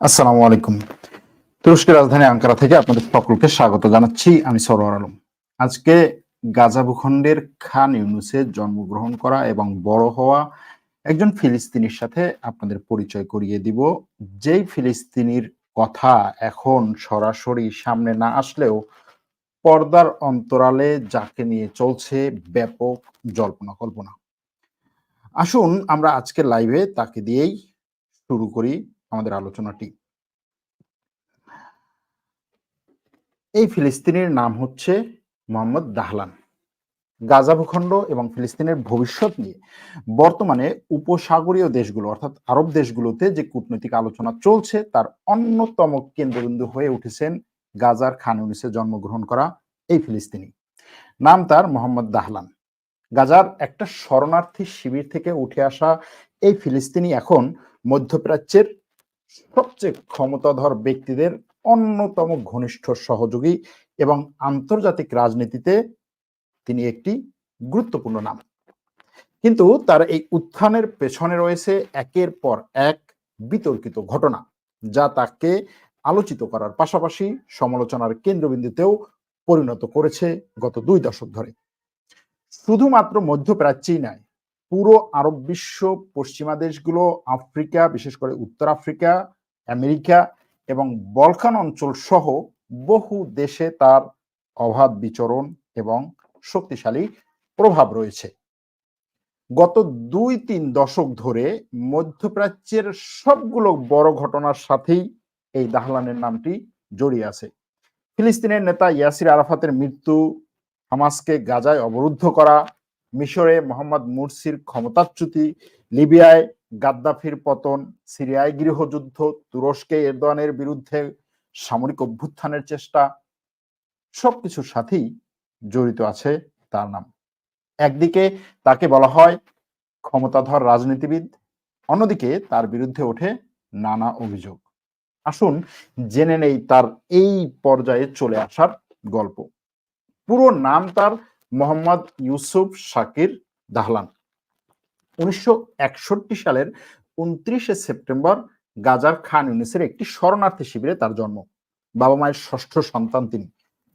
আসসালামু আলাইকুম। তুরস্কের রাজধানী আঙ্কারা থেকে আপনাদের সকলকে স্বাগত জানাচ্ছি। আমি সরোয়ার আলম। আজকে গাজা ভূখণ্ডের খান ইউনুসে জন্মগ্রহণ করা এবং বড় হওয়া একজন ফিলিস্তিনির সাথে আপনাদের পরিচয় করিয়ে দিব। যেই ফিলিস্তিনির কথা এখন সরাসরি সামনে না আসলেও পর্দার অন্তরালে যাকে নিয়ে চলছে ব্যাপক জল্পনা কল্পনা। আসুন আমরা আজকের লাইভে তাকে দিয়েই শুরু করি। আমাদের আলোচনাটি। এই ফিলিস্তিনের নাম হচ্ছে মোহাম্মদ দাহলান। গাজা ভূখণ্ড এবং ফিলিস্তিনের ভবিষ্যৎ নিয়ে বর্তমানে উপসাগরীয় দেশগুলো, অর্থাৎ আরব দেশগুলোতে যে কূটনৈতিক আলোচনা চলছে, তার অন্যতম কেন্দ্রবিন্দু হয়ে উঠেছেন গাজার খান ইউনিসে জন্মগ্রহণ করা এই ফিলিস্তিনি। নাম তার মোহাম্মদ দাহলান। গাজার একটা শরণার্থী শিবির থেকে উঠে আসা এই ফিলিস্তিনি এখন মধ্যপ্রাচ্যের সবচেয়ে ক্ষমতাধর ব্যক্তিদের অন্যতম ঘনিষ্ঠ সহযোগী এবং আন্তর্জাতিক রাজনীতিতে তিনি একটি গুরুত্বপূর্ণ নাম। কিন্তু তার এই উত্থানের পেছনে রয়েছে একের পর এক বিতর্কিত ঘটনা, যা তাকে আলোচিত করার পাশাপাশি সমালোচনার কেন্দ্রবিন্দুতেও পরিণত করেছে গত দুই দশক ধরে। শুধুমাত্র মধ্যপ্রাচ্যেই নয় পুরো আরব বিশ্ব, পশ্চিমা দেশগুলো, আফ্রিকা, বিশেষ করে উত্তর আফ্রিকা, আমেরিকা এবং বলকান অঞ্চল সহ বহু দেশে তার অবাধ বিচরণ এবং শক্তিশালী প্রভাব রয়েছে। গত দুই তিন দশক ধরে মধ্যপ্রাচ্যের সবগুলো বড় ঘটনার সাথেই এই দাহলানের নামটি জড়িয়ে আছে। ফিলিস্তিনের নেতা ইয়াসির আরাফাতের মৃত্যু, হামাসকে গাজায় অবরুদ্ধ করা মিশরে মোহাম্মদ মুরসির ক্ষমতাচ্যুতি, লিবিয়ায় গাদ্দাফির পতন, সিরিয়ায় গৃহযুদ্ধ, তুরস্কে এরদোয়ানের বিরুদ্ধে সামরিক অভ্যুত্থানের চেষ্টা, সবকিছুর সাথেই জড়িত আছে তার নাম। একদিকে তাকে বলা হয় ক্ষমতাধর রাজনীতিবিদ, অন্যদিকে তার বিরুদ্ধে ওঠে নানা অভিযোগ। আসুন জেনে নেই তার এই পর্যায়ে চলে আসার গল্প। পুরো নাম তার মোহাম্মদ ইউসুফ শাকির দাহলান। উনিশশো একষট্টি সালের উনত্রিশে সেপ্টেম্বর গাজার খান ইউনিসের একটি শরণার্থী শিবিরে তার জন্ম। বাবা মায়ের ষষ্ঠ সন্তান তিনি।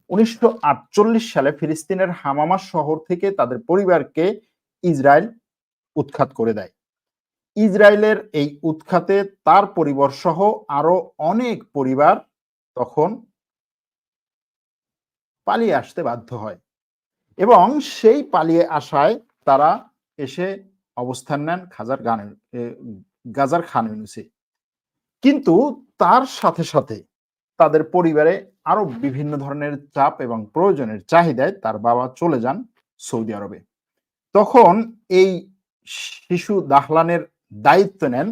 উনিশশো আটচল্লিশ সালে ফিলিস্তিনের হামামা শহর থেকে তাদের পরিবারকে ইসরায়েল উৎখাত করে দেয়। ইসরায়েলের এই উৎখাতে তার পরিবার সহ আরও অনেক পরিবার তখন পালিয়ে আসতে বাধ্য হয়। এবং সেই পালিয়ে আসায় তারা এসে অবস্থান নেন খাজার গানের গাজার খান ইউনিসে। কিন্তু তার সাথে সাথে তাদের পরিবারে আরও বিভিন্ন ধরনের চাপ এবং প্রয়োজনের চাহিদায় তার বাবা চলে যান সৌদি আরবে। তখন এই শিশু দাহলানের দায়িত্ব নেন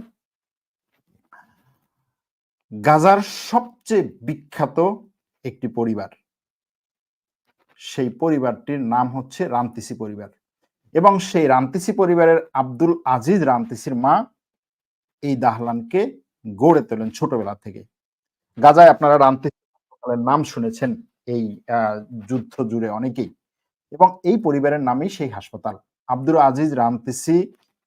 গাজার সবচেয়ে বিখ্যাত একটি পরিবার। সেই পরিবারটির নাম হচ্ছে রামতিসি পরিবার। এবং সেই রামতিসি পরিবারের আব্দুল আজিজ রামতিসির মা এই দাহলানকে গড়ে তোলেন ছোটবেলা থেকে। গাজায় আপনারা রামতিসি নাম শুনেছেন এই যুদ্ধ জুড়ে অনেকেই। এবং এই পরিবারের নামেই সেই হাসপাতাল। আব্দুল আজিজ রামতিসি,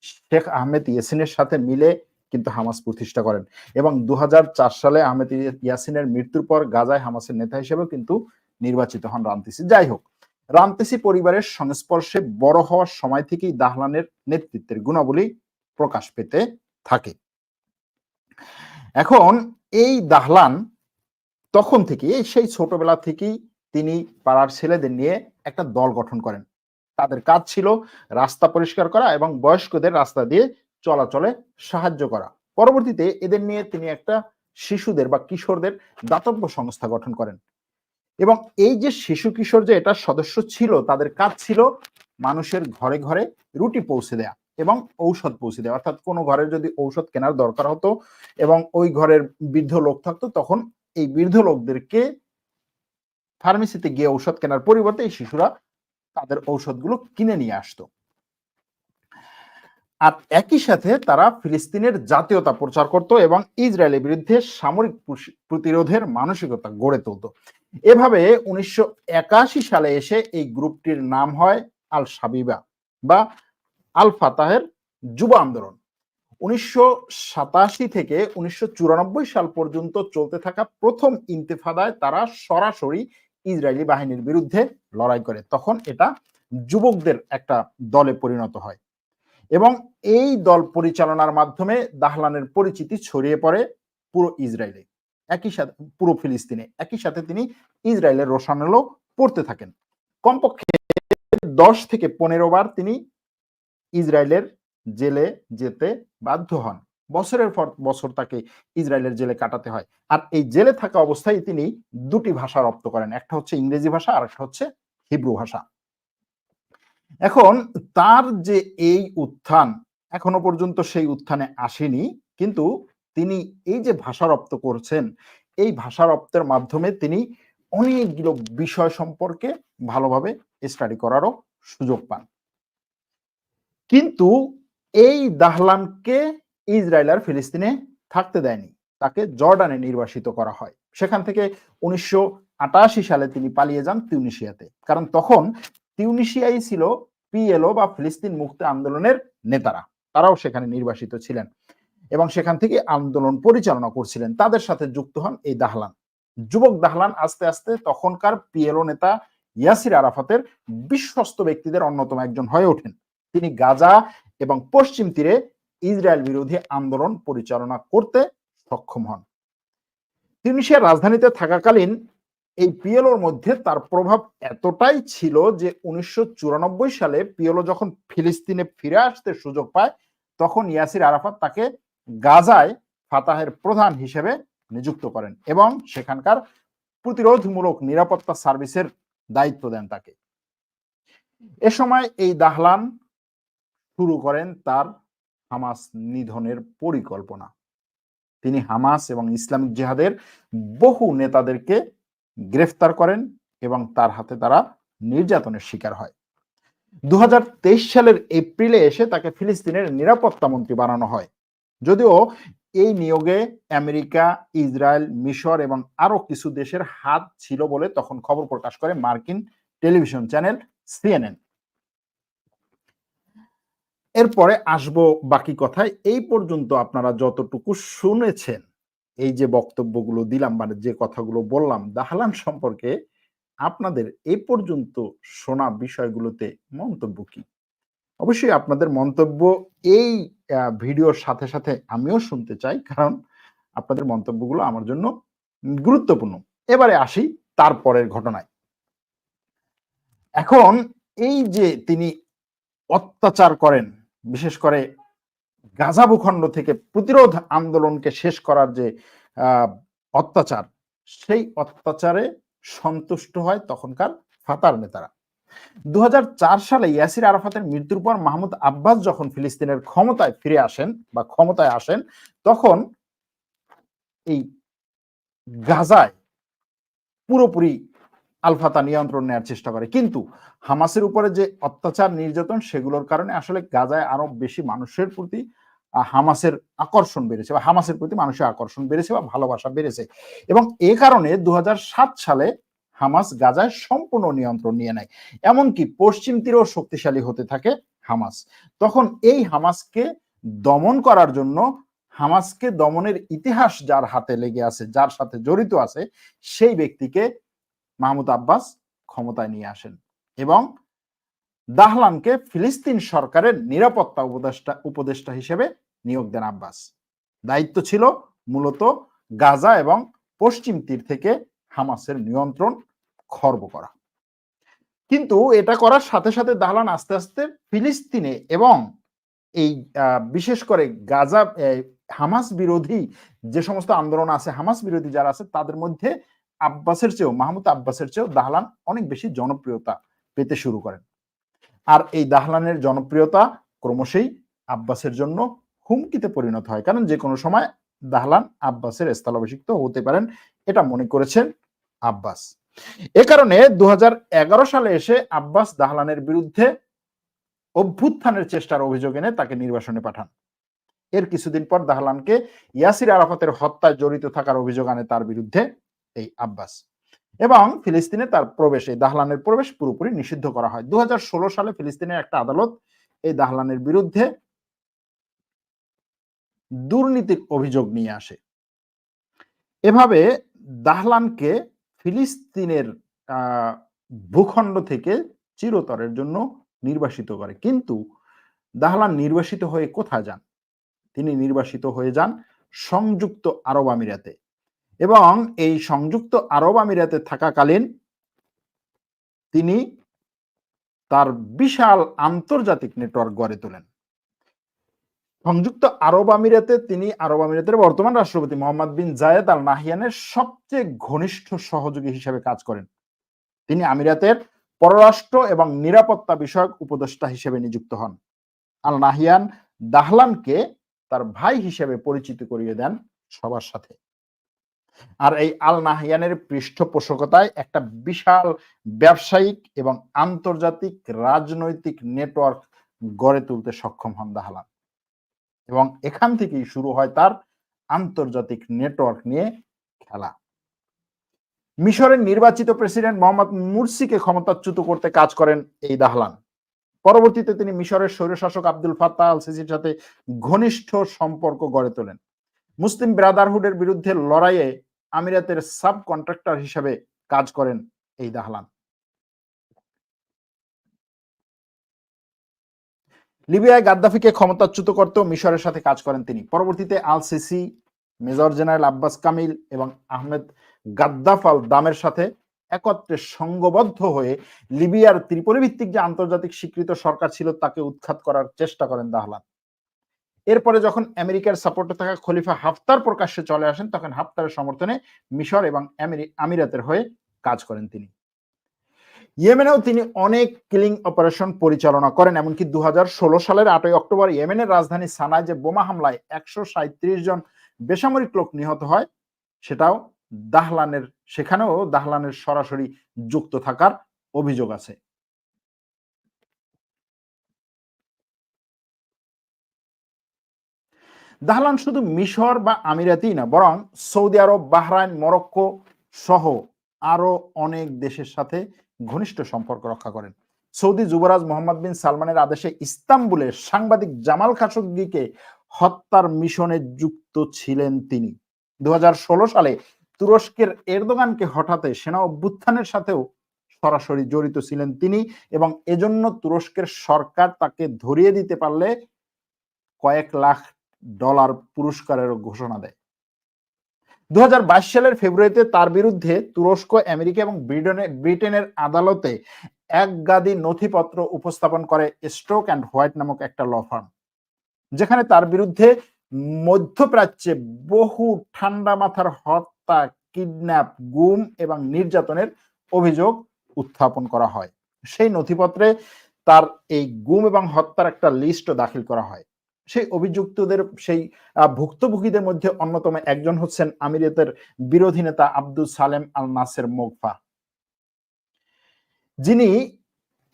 শেখ আহমেদ ইয়াসিনের সাথে মিলে কিন্তু হামাস প্রতিষ্ঠা করেন। এবং দু হাজার চার সালে আহমেদ ইয়াসিনের মৃত্যুর পর গাজায় হামাসের নেতা হিসেবেও কিন্তু নির্বাচিত হন রামতিসি। যাই হোক, রামতেসি পরিবারের সংস্পর্শে বড় হওয়ার সময় থেকেই দাহলানের নেতৃত্বের গুণাবলী প্রকাশ পেতে থাকে। এখন এই দাহলান তখন থেকে সেই ছোটবেলা থেকেই তিনি পাড়ার ছেলেদের নিয়ে একটা দল গঠন করেন। তাদের কাজ ছিল রাস্তা পরিষ্কার করা এবং বয়স্কদের রাস্তা দিয়ে চলাচলে সাহায্য করা। পরবর্তীতে এদের নিয়ে তিনি একটা শিশুদের বা কিশোরদের দাতব্য সংস্থা গঠন করেন। এবং এই যে শিশু কিশোর যে এটা সদস্য ছিল, তাদের কাজ ছিল মানুষের ঘরে ঘরে রুটি পৌঁছে দেয়া এবং ঔষধ পৌঁছে দেওয়া অর্থাৎ কোনো ঘরের যদি ঔষধ কেনার দরকার হতো এবং ওই ঘরের বৃদ্ধ লোক থাকতো, তখন এই বৃদ্ধ লোকদেরকে ফার্মেসিতে গিয়ে ঔষধ কেনার পরিবর্তে এই শিশুরা তাদের ঔষধগুলো কিনে নিয়ে আসতো। আর একই সাথে তারা ফিলিস্তিনের জাতীয়তা প্রচার করত এবং ইসরায়েলের বিরুদ্ধে সামরিক প্রতিরোধের মানসিকতা গড়ে তুলত। এভাবে উনিশশো একাশি সালে এসে এই গ্রুপটির নাম হয় আল সাবিবা বা আল ফাতাহের যুব আন্দোলন। উনিশশো সাতাশি থেকে উনিশশো চুরানব্বই সাল পর্যন্ত চলতে থাকা প্রথম ইন্তেফাদায় তারা সরাসরি ইসরায়েলি বাহিনীর বিরুদ্ধে লড়াই করে। তখন এটা যুবকদের একটা দলে পরিণত হয় এবং এই দল পরিচালনার মাধ্যমে দাহলানের পরিচিতি ছড়িয়ে পড়ে পুরো ইসরায়েলে। একই সাথে, পুরো ফিলিস্তিনে, একই সাথে তিনি ইসরায়েলের রোশানেলও পড়তে থাকেন। কমপক্ষে দশ থেকে পনেরো বার তিনি ইসরায়েলের জেলে যেতে বাধ্য হন। বছরের পর বছর তাকে ইসরায়েলের জেলে কাটাতে হয়। আর এই জেলে থাকা অবস্থায় তিনি দুটি ভাষা রপ্ত করেন, একটা হচ্ছে ইংরেজি ভাষা আর একটা হচ্ছে হিব্রু ভাষা। এখন তার যে এই উত্থান, এখনও পর্যন্ত সেই উত্থানে আসেনি, কিন্তু তিনি এই যে ভাষা রপ্ত করছেন, এই ভাষা রপ্তের মাধ্যমে তিনি অনেকগুলো বিষয় সম্পর্কে ভালোভাবে স্টাডি করারও সুযোগ পান। কিন্তু এই দাহলানকে ইসরায়েল আর ফিলিস্তিনে থাকতে দেয়নি, তাকে জর্ডানে নির্বাসিত করা হয়। সেখান থেকে উনিশশো আটাশি সালে তিনি পালিয়ে যান তিউনিশিয়াতে, কারণ তখন তিউনিশিয়াই ছিল পিএলও বা ফিলিস্তিন মুক্তি আন্দোলনের নেতারা, তারাও সেখানে নির্বাসিত ছিলেন। এবং সেখান থেকে আন্দোলন পরিচালনা করছিলেন। তাদের সাথে যুক্ত হন এই দাহলান। যুবক দাহলান আস্তে আস্তে তখনকার পিএলও নেতা ইয়াসির আরাফাতের বিশ্বস্ত ব্যক্তিদের অন্যতম একজন হয়ে ওঠেন। তিনি গাজা এবং পশ্চিম তীরে ইসরায়েল বিরোধী আন্দোলন পরিচালনা করতে সক্ষম হন। তিউনিশিয়ার রাজধানীতে থাকাকালীন এই পিএলওর মধ্যে তার প্রভাব এতটাই ছিল যে উনিশশো চুরানব্বই সালে পিএলও যখন ফিলিস্তিনে ফিরে আসতে সুযোগ পায়, তখন ইয়াসির আরাফাত তাকে গাজায় ফাতাহের প্রধান হিসেবে নিযুক্ত করেন এবং সেখানকার প্রতিরোধমূলক নিরাপত্তা সার্ভিসের দায়িত্ব দেন তাকে। এ সময় এই দাহলান শুরু করেন তার হামাস নিধনের পরিকল্পনা। তিনি হামাস এবং ইসলামিক জেহাদের বহু নেতাদেরকে গ্রেফতার করেন এবং তার হাতে তারা নির্যাতনের শিকার হয়। দু হাজার তেইশ সালের এপ্রিলে এসে তাকে ফিলিস্তিনের নিরাপত্তা মন্ত্রী বানানো হয়। যদিও এই নিয়োগে আমেরিকা, ইসরায়েল, মিশর এবং আরও কিছু দেশের হাত ছিল বলে তখন খবর প্রকাশ করে মার্কিন টেলিভিশন চ্যানেল সিএনএন। এরপরে আসব বাকি কথায়। এই পর্যন্ত আপনারা যতটুকু শুনেছেন, এই যে বক্তব্যগুলো দিলাম মানে যে কথাগুলো বললাম, দাহলান সম্পর্কে আপনাদের এই পর্যন্ত শোনা বিষয়গুলোতে মন্তব্য কি? অবশ্যই আপনাদের মন্তব্য এই ভিডিওর সাথে সাথে আমিও শুনতে চাই, কারণ আপনাদের মন্তব্যগুলো আমার জন্য গুরুত্বপূর্ণ। এবারে আসি তারপরের ঘটনায়। এখন এই যে তিনি অত্যাচার করেন, বিশেষ করে গাজা ভূখণ্ড থেকে প্রতিরোধ আন্দোলনকে শেষ করার যে অত্যাচার, সেই অত্যাচারে সন্তুষ্ট হয় তখনকার ফাতার নেতারা। দু হাজার চার সালে ইয়াসির আরাফাতের মৃত্যুর পর মাহমুদ আব্বাস যখন ফিলিস্তিনের ক্ষমতায় ফিরে আসেন বা ক্ষমতায় আসেন, তখন এই গাজায় পুরোপুরি আলফাতা নিয়ন্ত্রণ নেওয়ার চেষ্টা করে। কিন্তু হামাসের উপরে যে অত্যাচার, নির্যাতন, সেগুলোর কারণে আসলে গাজায় আরও বেশি মানুষের প্রতি হামাসের আকর্ষণ বেড়েছে বা হামাসের প্রতি মানুষের আকর্ষণ বেড়েছে বা ভালোবাসা বেড়েছে। এবং এ কারণে দু হাজার সাত সালে হামাস গাজায় সম্পূর্ণ নিয়ন্ত্রণ নিয়ে নেয়। এমনকি পশ্চিম তীরেও শক্তিশালী হতে থাকে হামাস। তখন এই হামাসকে দমন করার জন্য, হামাসকে দমনের ইতিহাস যার হাতে লেগে আছে, যার সাথে জড়িত আছে, সেই ব্যক্তিকে মাহমুদ আব্বাস ক্ষমতায় নিয়ে আসেন এবং দাহলানকে ফিলিস্তিন সরকারের নিরাপত্তা উপদেষ্টা উপদেষ্টা হিসেবে নিয়োগ দেন আব্বাস। দায়িত্ব ছিল মূলত গাজা এবং পশ্চিম তীর থেকে হামাসের নিয়ন্ত্রণ খর্ব করা। কিন্তু এটা করার সাথে সাথে দাহলান আস্তে আস্তে ফিলিস্তিনে এবং এই বিশেষ করে গাজা হামাস বিরোধী যে সমস্ত আন্দোলন আছে, হামাস বিরোধী যারা আছে, তাদের মধ্যে আব্বাসের চেয়েও, মাহমুদ আব্বাসের চেয়েও দাহলান অনেক বেশি জনপ্রিয়তা পেতে শুরু করেন। আর এই দাহলানের জনপ্রিয়তা ক্রমশই আব্বাসের জন্য হুমকিতে পরিণত হয়। কারণ যে কোনো সময় দাহলান আব্বাসের স্থলাভিষিক্ত হতে পারেন, এটা মনে করেছেন আব্বাস। এ কারণে দু হাজার এগারো সালে এসে আব্বাস দাহলানের বিরুদ্ধে অভ্যুত্থানের চেষ্টার অভিযোগ এনে তাকে নির্বাসনে পাঠান। এর কিছুদিন পর দাহলানকে ইয়াসির আরাফাতের হত্যায় জড়িত থাকার অভিযোগ আনে তার বিরুদ্ধে এই আব্বাস। এবং ফিলিস্তিনে তার প্রবেশ এই দাহলানের প্রবেশ পুরোপুরি নিষিদ্ধ করা হয়। দু হাজার ষোলো সালে ফিলিস্তিনের একটা আদালত এই দাহলানের বিরুদ্ধে দুর্নীতির অভিযোগ নিয়ে আসে। এভাবে দাহলানকে ফিলিস্তিনের ভূখণ্ড থেকে চিরতরের জন্য নির্বাসিত করে। কিন্তু দাহলান নির্বাসিত হয়ে কোথায় যান? তিনি নির্বাসিত হয়ে যান সংযুক্ত আরব আমিরাতে। এবং এই সংযুক্ত আরব আমিরাতে থাকাকালীন তিনি তার বিশাল আন্তর্জাতিক নেটওয়ার্ক গড়ে তোলেন। সংযুক্ত আরব আমিরাতে তিনি আরব আমিরাতের বর্তমান রাষ্ট্রপতি মোহাম্মদ বিন জায়েদ আল নাহিয়ানের সবচেয়ে ঘনিষ্ঠ সহযোগী হিসেবে কাজ করেন। তিনি আমিরাতের পররাষ্ট্র এবং নিরাপত্তা বিষয়ক উপদেষ্টা হিসেবে নিযুক্ত হন। আল নাহিয়ান দাহলানকে তার ভাই হিসেবে পরিচিত করিয়ে দেন সবার সাথে। আর এই আল নাহিয়ানের পৃষ্ঠপোষকতায় একটা বিশাল ব্যবসায়িক এবং আন্তর্জাতিক রাজনৈতিক নেটওয়ার্ক গড়ে তুলতে সক্ষম হন দাহলান। এবং এখান থেকেই শুরু হয় তার আন্তর্জাতিক নেটওয়ার্ক নিয়ে খেলা। মিশরের নির্বাচিত প্রেসিডেন্ট মোহাম্মদ মুরসিকে ক্ষমতাচ্যুত করতে কাজ করেন এই দাহলান। পরবর্তীতে তিনি মিশরের স্বৈরশাসক আব্দুল ফাত্তাহ আল সিসির সাথে ঘনিষ্ঠ সম্পর্ক গড়ে তোলেন। মুসলিম ব্রাদারহুডের বিরুদ্ধে লড়াইয়ে আমিরাতের সাব কন্ট্রাক্টর হিসেবে কাজ করেন এই দাহলান। লিবিয়ায় গাদ্দাফিকে ক্ষমতাচ্যুত করতেও মিশরের সাথে কাজ করেন তিনি। পরবর্তীতে al Sisi major general Abbas Kamil এবং আহমেদ গাদ্দাফ আল দামের সাথে একত্রে সংঘবদ্ধ হয়ে লিবিয়ার ত্রিপলি ভিত্তিক যে আন্তর্জাতিক স্বীকৃত সরকার ছিল তাকে উৎখাত করার চেষ্টা করেন দাহলান এরপরে যখন আমেরিকার সাপোর্টে থাকা খলিফা হাফতার প্রকাশ্যে চলে আসেন, তখন হাফতারের সমর্থনে মিশর এবং আমিরাতের হয়ে কাজ করেন তিনি। ইয়েমেনেও তিনি অনেক কিলিং অপারেশন পরিচালনা করেন, এমনকি দু হাজার ষোলো সালের আটই অক্টোবর ইয়েমেনের রাজধানী সানায় যে বোমা হামলায় একশো সাঁইত্রিশ জন বেসামরিক লোক নিহত হয়, সেটাও দাহলানের, সেখানেও দাহলানের সরাসরি যুক্ত থাকার অভিযোগ আছে। দাহলান শুধু মিশর বা আমিরাতি না, বরং সৌদি আরব, বাহরাইন, মরক্কো সহ আরও অনেক দেশের সাথে ঘনিষ্ঠ সম্পর্ক রক্ষা করেন। সৌদি যুবরাজ মোহাম্মদ বিন সালমানের আদেশে ইস্তাম্বুলের সাংবাদিক জামাল খাশোগিকে হত্যার মিশনে যুক্ত ছিলেন তিনি। দু সালে তুরস্কের এরদোগানকে হঠাতে সেনা অভ্যুত্থানের সাথেও সরাসরি জড়িত ছিলেন তিনি এবং এজন্য তুরস্কের সরকার তাকে ধরিয়ে দিতে পারলে কয়েক লাখ ডলার পুরস্কারের ঘোষণা দেয়। দু হাজার বাইশ সালের ফেব্রুয়ারিতে তার বিরুদ্ধে তুরস্ক, আমেরিকা এবং ব্রিটেনের ব্রিটেনের আদালতে এক গাদি নথিপত্র উপস্থাপন করে স্ট্রোক অ্যান্ড হোয়াইট নামক একটা ল যেখানে তার বিরুদ্ধে মধ্যপ্রাচ্যে বহু ঠান্ডা মাথার হত্যা, কিডন্যাপ, গুম এবং নির্যাতনের অভিযোগ উত্থাপন করা হয়। সেই নথিপত্রে তার এই গুম এবং হত্যার একটা লিস্ট দাখিল করা হয়। সেই অভিযুক্তদের, সেই ভুক্তভোগীদের মধ্যে অন্যতম একজন হচ্ছেন আমিরাতের বিরোধী নেতা আব্দুল সালেম আল নাসের মোগফা যিনি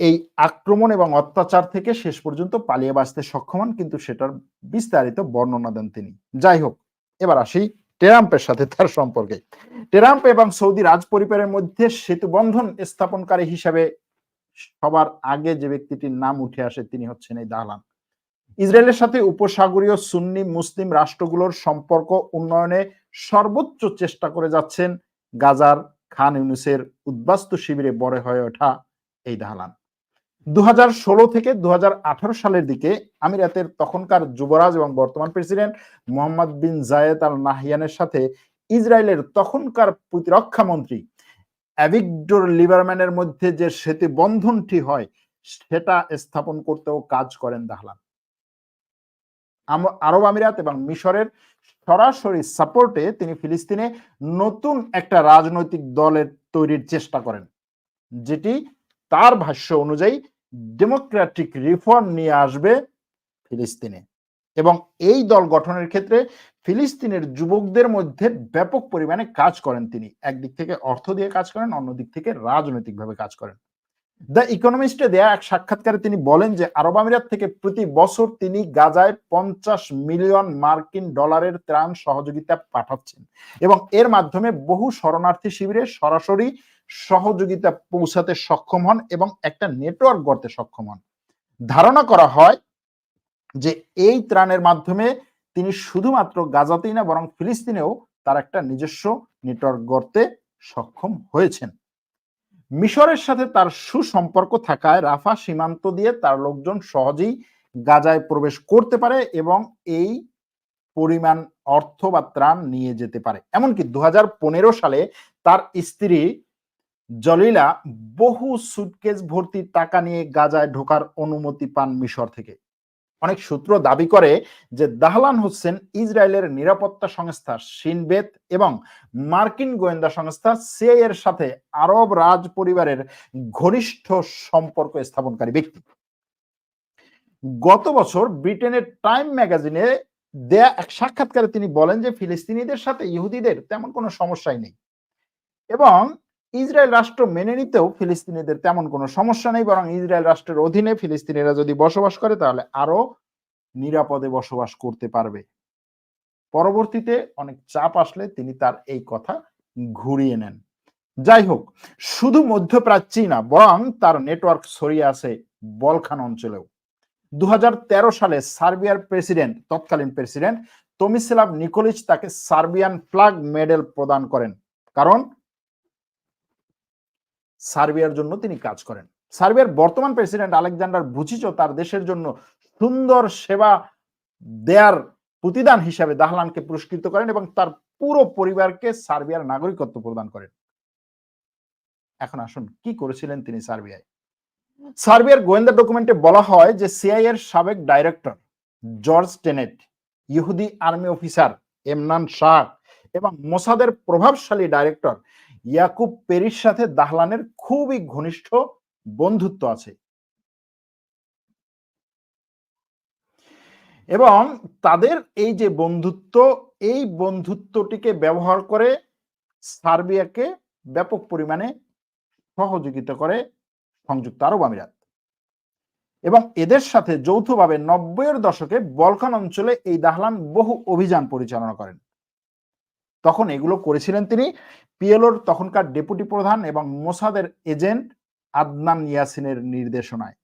এই আক্রমণ এবং অত্যাচার থেকে শেষ পর্যন্ত পালিয়ে বাঁচতে সক্ষম হন, কিন্তু সেটার বিস্তারিত বর্ণনা দেন তিনি। যাই হোক, এবার আসি টেরাম্পের সাথে তার সম্পর্কে। টেরাম্প এবং সৌদি রাজ পরিবারের মধ্যে সেতু বন্ধন স্থাপনকারী হিসাবে সবার আগে যে ব্যক্তিটির নাম উঠে আসে তিনি হচ্ছেন এই দাহলান ইসরায়েলের সাথে উপসাগরীয় সুন্নি মুসলিম রাষ্ট্রগুলোর সম্পর্ক উন্নয়নে সর্বোচ্চ চেষ্টা করে যাচ্ছেন গাজার খান ইউনুসের উদ্বাস্তু শিবিরে বড় হয়ে ওঠা এই দাহলান দু থেকে দু হাজার আঠারো সালের দিকে আমিরাতের তখনকার যুবরাজ এবং বর্তমান president Mohammed bin Zayed al নাহিয়ানের সাথে ইসরায়েলের তখনকার প্রতিরক্ষা মন্ত্রী অ্যাভিকডোর লিবারম্যানের মধ্যে যে সেতু বন্ধনটি হয়, সেটা স্থাপন করতেও কাজ করেন দাহলান আরব আমিরাত এবং মিশরের সরাসরি সাপোর্টে তিনি ফিলিস্তিনে নতুন একটা রাজনৈতিক দলের তৈরির চেষ্টা করেন, যেটি তার ভাষ্য অনুযায়ী ডেমোক্রেটিক রিফর্ম নিয়ে আসবে ফিলিস্তিনে। এবং এই দল গঠনের ক্ষেত্রে ফিলিস্তিনের যুবকদের মধ্যে ব্যাপক পরিমাণে কাজ করেন তিনি। একদিক থেকে অর্থ দিয়ে কাজ করেন, অন্যদিক থেকে রাজনৈতিকভাবে কাজ করেন। দ্য ইকোনমিস্টে দেয়া এক সাক্ষাৎকারে তিনি বলেন যে, আরব আমিরাত থেকে প্রতি বছর তিনি গাজায় পঞ্চাশ মিলিয়ন মার্কিন ডলারের ত্রাণ সহযোগিতা পাঠাচ্ছেন এবং এর মাধ্যমে বহু শরণার্থী শিবিরে সরাসরি সহযোগিতা পৌঁছাতে সক্ষম হন এবং একটা নেটওয়ার্ক গড়তে সক্ষম হন। ধারণা করা হয় যে, এই ত্রাণের মাধ্যমে তিনি শুধুমাত্র গাজাতেই না, বরং ফিলিস্তিনেও তার একটা নিজস্ব নেটওয়ার্ক গড়তে সক্ষম হয়েছেন। মিশরের সাথে তার সুসম্পর্ক থাকায় রাফা সীমান্ত দিয়ে তার লোকজন সহজেই গাজায় প্রবেশ করতে পারে এবং এই পরিমাণ অর্থ বা ত্রাণ নিয়ে যেতে পারে। এমনকি দু হাজার পনেরো সালে তার স্ত্রী জলিলা বহু সুটকেস ভর্তি টাকা নিয়ে গাজায় ঢোকার অনুমতি পান মিশর থেকে। অনেক সূত্র দাবি করে যে দাহলান হোসেন ইসরায়েলের নিরাপত্তা সংস্থা সিনবেত এবং মার্কিন গোয়েন্দা সংস্থা সিআই এর সাথে আরব রাজ পরিবারের ঘনিষ্ঠ সম্পর্ক স্থাপনকারী ব্যক্তি। গত বছর ব্রিটেনের টাইম ম্যাগাজিনে দেয়া এক সাক্ষাৎকারে তিনি বলেন যে ফিলিস্তিনিদের সাথে ইহুদিদের তেমন কোনো সমস্যাই নেই। এবং ইসরায়েল রাষ্ট্র মেনে নিতেও ফিলিস্তিনিদের তেমন কোনো সমস্যা নেই, বরং ইসরায়েল রাষ্ট্রের অধীনে ফিলিস্তিনিরা যদি বসবাস করে, তাহলে আরও নিরাপদে বসবাস করতে পারবে। পরবর্তীতে অনেক চাপ আসলে তিনি তার এই কথা ঘুরিয়ে নেন। যাই হোক, শুধু মধ্যপ্রাচ্যই না, বরং তার নেটওয়ার্ক ছড়িয়ে আছে বলখান অঞ্চলেও। দু হাজার তেরো সালে সার্বিয়ার প্রেসিডেন্ট, তৎকালীন প্রেসিডেন্ট, তমিসেলাভ নিকোলিচ তাকে সার্বিয়ান ফ্লাগ মেডেল প্রদান করেন। কারণ সার্বিয়ার জন্য তিনি কাজ করেন। সার্বিয়ার বর্তমান প্রেসিডেন্ট আলেকজান্ডার বুচিচও তার দেশের জন্য সুন্দর সেবা দেয়ার প্রতিদান হিসাবে দাহলানকে পুরস্কৃত করেন এবং তার পুরো পরিবারকে সার্বিয়ার নাগরিকত্ব প্রদান করেন। এখন আসুন, কি করেছিলেন তিনি সার্বিয়ায়? সার্বিয়ার গোয়েন্দা ডকুমেন্টে বলা হয় যে সিআই এর সাবেক ডাইরেক্টর জর্জ টেনেট, ইহুদি আর্মি অফিসার এমনান শাহ এবং মোসাদের প্রভাবশালী ডাইরেক্টর ইয়াকুব পেরির সাথে দাহলানের খুবই ঘনিষ্ঠ বন্ধুত্ব আছে। এবং তাদের এই যে বন্ধুত্ব, এই বন্ধুত্বটিকে ব্যবহার করে সার্বিয়াকে ব্যাপক পরিমাণে সহযোগিতা করে সংযুক্ত আরব আমিরাত। এবং এদের সাথে যৌথভাবে নব্বইয়ের দশকে বলকান অঞ্চলে এই দাহলান বহু অভিযান পরিচালনা করেন। তখন এগুলো করেছিলেন তিনি। পিএলওর তখনকার ডেপুটি প্রধান এবং মোসাদের এজেন্ট আদনান ইয়াসিনের নির্দেশনায়।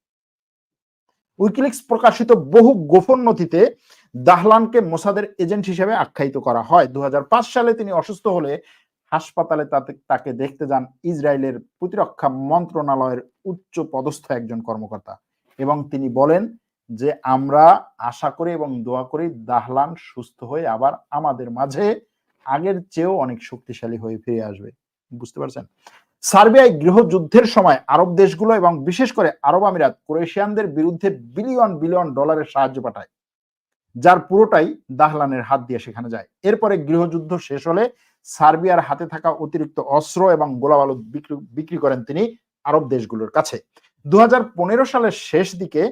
উইকিলিক্স প্রকাশিত বহু গোপন নথিতে দাহলানকে মোসাদের এজেন্ট হিসেবে আখ্যায়িত করা হয়। দুই হাজার পাঁচ সালে তিনি অসুস্থ হলে হাসপাতালে তাকে দেখতে যান ইসরায়েলের প্রতিরক্ষা মন্ত্রণালয়ের উচ্চ পদস্থ একজন কর্মকর্তা এবং তিনি বলেন যে, আমরা আশা করি এবং দোয়া করি দাহলান সুস্থ হয়ে আবার আমাদের মাঝে আগের চেয়েও অনেক শক্তিশালী হয়ে ফিরে আসবে। বুঝতে পারছেন? সার্বিয়ায় গৃহযুদ্ধের সময় আরব দেশগুলো এবং বিশেষ করে আরব আমিরাত ক্রোয়েশিয়ানদের বিরুদ্ধে বিলিয়ন বিলিয়ন ডলারের সাহায্য পাঠায়, যার পুরোটাই দাহলানের হাত দিয়ে সেখানে যায়। এরপরে গৃহযুদ্ধ শেষ হলে সার্বিয়ার হাতে থাকা অতিরিক্ত অস্ত্র এবং গোলাবালুদ বিক্রি করেন তিনি আরব দেশগুলোর কাছে। দু হাজার পনেরো সালের শেষ দিকে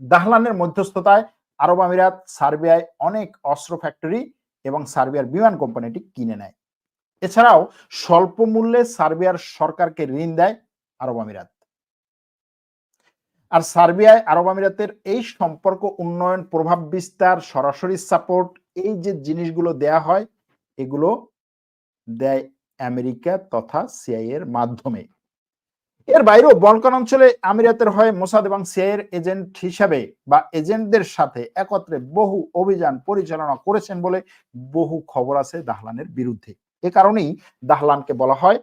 দাহলানের মধ্যস্থতায় আরব আমিরাত সার্বিয়ায় অনেক অস্ত্র ফ্যাক্টরি এবং সার্বিয়ার বিমান কোম্পানিটি কিনে নেয়। এছাড়াও স্বল্প মূল্যে সার্বিয়ার সরকারকে ঋণ দেয় আরব আমিরাত। আর সার্বিয়ায় আরব আমিরাতের এই সম্পর্ক উন্নয়ন প্রভাব বিস্তার, সরাসরি সাপোর্ট, এই যে জিনিসগুলো দেয়া হয়, এগুলো দেয় আমেরিকা তথা সিআই এর মাধ্যমে। এর বাইরেও বলকান অঞ্চলে আমিরাতের হয়ে মোসাদ এবং সিআইয়ের এজেন্ট হিসাবে বা এজেন্টদের সাথে একত্রে বহু অভিযান পরিচালনা করেছেন বলে বহু খবর আছে দাহলানের বিরুদ্ধে। এ কারণেই দাহলানকে বলা হয়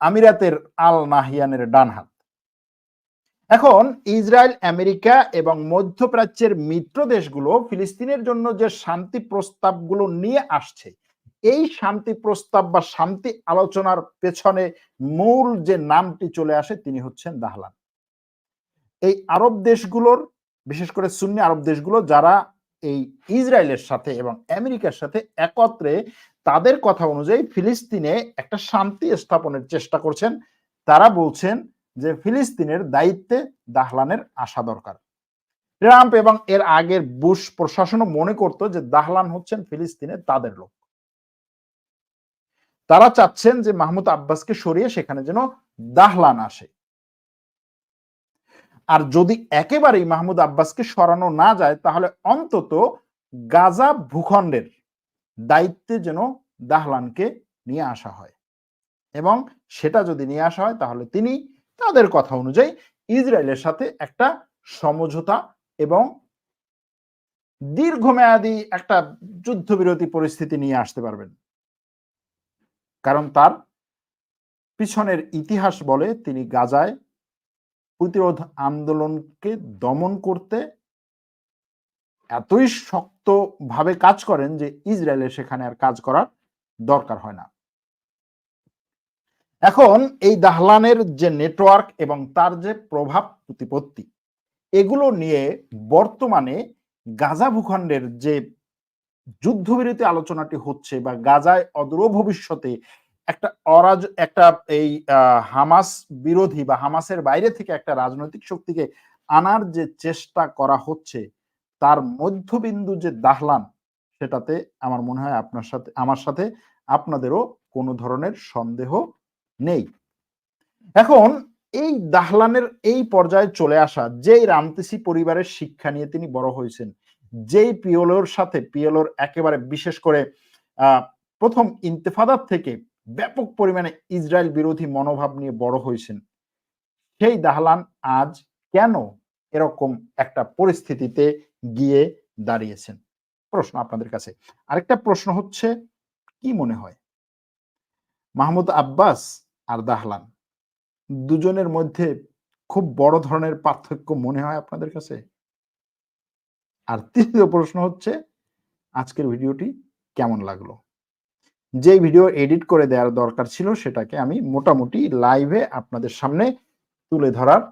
আমিরাতের আল নাহিয়ানের ডান হাত এখন ইসরায়েল, আমেরিকা এবং মধ্যপ্রাচ্যের মিত্র দেশগুলো ফিলিস্তিনের জন্য যে শান্তি প্রস্তাবগুলো নিয়ে আসছে এই শান্তি প্রস্তাব বা শান্তি আলোচনার পেছনে মূল যে নামটি চলে আসে তিনি হচ্ছেন দাহলান। এই আরব দেশগুলোর, বিশেষ করে সুন্নি আরব দেশগুলো, যারা এই ইসরায়েলের সাথে এবং আমেরিকার সাথে একত্রে তাদের কথা অনুযায়ী ফিলিস্তিনে একটা শান্তি স্থাপনের চেষ্টা করছেন, তারা বলছেন যে ফিলিস্তিনের দায়িত্বে দাহলানের আসা দরকার। ট্রাম্প এবং এর আগের বুশ প্রশাসনও মনে করত যে দাহলান হচ্ছেন ফিলিস্তিনে তাদের লোক। তারা চাচ্ছেন যে মাহমুদ আব্বাসকে সরিয়ে সেখানে যেন দাহলান আসে। আর যদি একেবারেই মাহমুদ আব্বাসকে সরানো না যায়, তাহলে অন্তত গাজা ভূখণ্ডের দায়িত্বে যেন দাহলানকে নিয়ে আসা হয়। এবং সেটা যদি নিয়ে আসা হয়, তাহলে তিনি তাদের কথা অনুযায়ী ইসরায়েলের সাথে একটা সমঝোতা এবং দীর্ঘমেয়াদী একটা যুদ্ধবিরতি পরিস্থিতি নিয়ে আসতে পারবেন। কারণ তার পিছনের ইতিহাস বলে তিনি গাজায় প্রতিরোধ আন্দোলনকে দমন করতে এতই শক্তভাবে কাজ করেন যে ইসরায়েলের সেখানে আর কাজ করার দরকার হয় না। এখন এই দাহলানের যে নেটওয়ার্ক এবং তার যে প্রভাব প্রতিপত্তি, এগুলো নিয়ে বর্তমানে গাজা ভূখণ্ডের যে যুদ্ধবিরতি আলোচনাটি হচ্ছে বা গাজায় অদূর ভবিষ্যতে একটা অরাজ, একটা এই হামাস বিরোধী বা হামাসের বাইরে থেকে একটা রাজনৈতিক শক্তিকে আনার যে চেষ্টা করা হচ্ছে, তার মধ্যবিন্দু যে দাহলান, সেটাতে আমার মনে হয় আপনার সাথে, আমার সাথে আপনাদেরও কোনো ধরনের সন্দেহ নেই। এখন এই দাহলানের এই পর্যায়ে চলে আসা যেই রামতেসি পরিবারের শিক্ষা নিয়ে তিনি বড় হয়েছেন যেই পিওলোর সাথে, পিওলোর একেবারে বিশেষ করে প্রথম ইন্তেফাদার থেকে ব্যাপক পরিমাণে ইসরায়েল বিরোধী মনোভাব নিয়ে বড় হয়েছেন, সেই দাহলান আজ কেন এরকম একটা পরিস্থিতিতে গিয়ে দাঁড়িয়েছেন? প্রশ্ন আপনাদের কাছে। আরেকটা প্রশ্ন হচ্ছে, কি মনে হয়? মাহমুদ আব্বাস আর দাহলান দুজনের মধ্যে খুব বড় ধরনের পার্থক্য মনে হয় আপনাদের কাছে? আর তৃতীয় প্রশ্ন হচ্ছে, আজকের ভিডিওটি কেমন লাগল? যে ভিডিও এডিট করে দেওয়ার দরকার ছিল সেটাকে আমি মোটামুটি লাইভে আপনাদের সামনে তুলে ধরার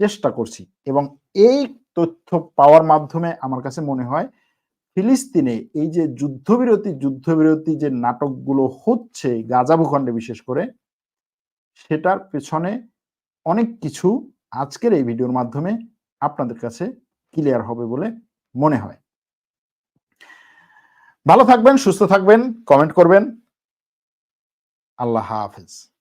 চেষ্টা করছি এবং এই তথ্য পাওয়ার মাধ্যমে আমার কাছে মনে হয় ফিলিস্তিনে এই যে যুদ্ধবিরতি যুদ্ধবিরতি যে নাটকগুলো হচ্ছে গাজা ভূখণ্ডে বিশেষ করে, সেটার পেছনে অনেক কিছু আজকের এই ভিডিওর মাধ্যমে আপনাদের কাছে ক্লিয়ার হবে বলে মনে হয়। ভালো থাকবেন সুস্থ থাকবেন কমেন্ট করবেন। আল্লাহ হাফেজ।